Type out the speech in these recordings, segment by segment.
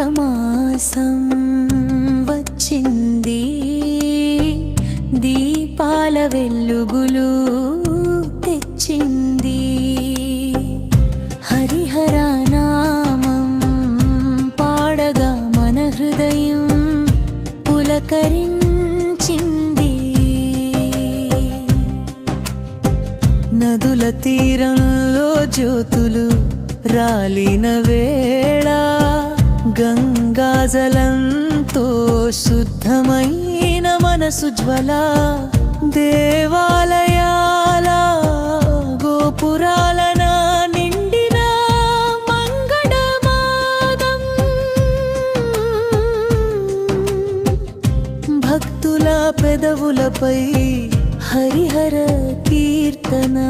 మాసం వచ్చింది. దీపాల వెలుగులు తెచ్చింది. హరిహర నామం పాడగా మన హృదయం పులకరించింది. నదుల తీరంలో జ్యోతులు రాలిన వేళ గంగాజలంతో శుద్ధమైన మనసు జ్వల. దేవాలయాల గోపురాలన నిండిన మంగళమాదం. భక్తుల పెదవులపై హరిహర కీర్తనా.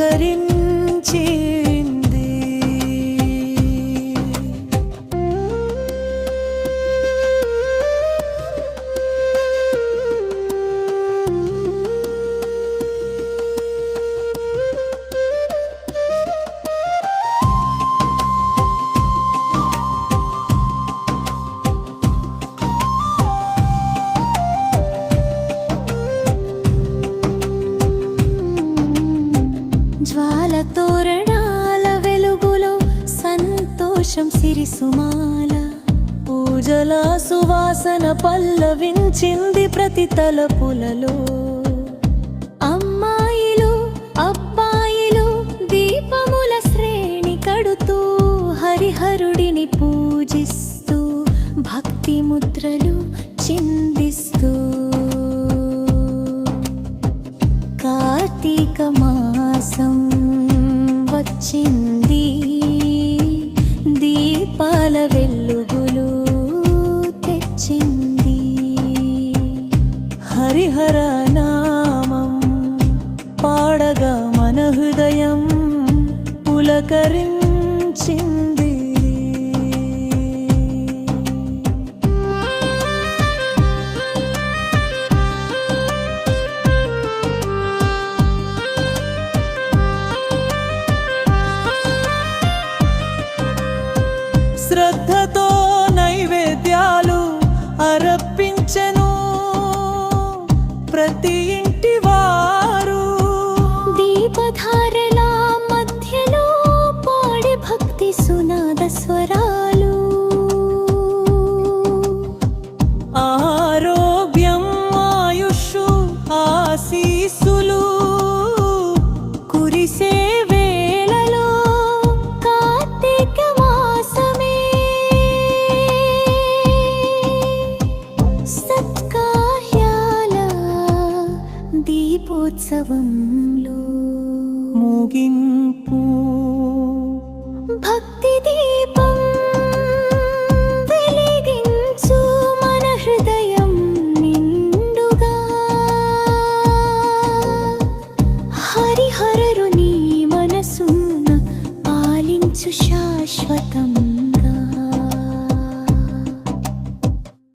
పులకరించింది తోరణాల వెలుగులో సంతోషం సిరిసుమాల. పూజల సువాసన పల్లవించింది ప్రతి తలపులలో. అమ్మాయిలు అబ్బాయిలు దీపముల శ్రేణి కడుతూ హరిహరుడిని పూజిస్తూ భక్తి ముద్రలు హరిహర నామం. పాడగా మన హృదయం పులకరించింది. శ్రద్ధతో నైవేద్యాలు అరప్పి ముగింపు. భక్తి దీపం వెలిగించు మన హృదయం నిండుగా. హరిహరరు నీ మనసున్న పాలించు శాశ్వతం.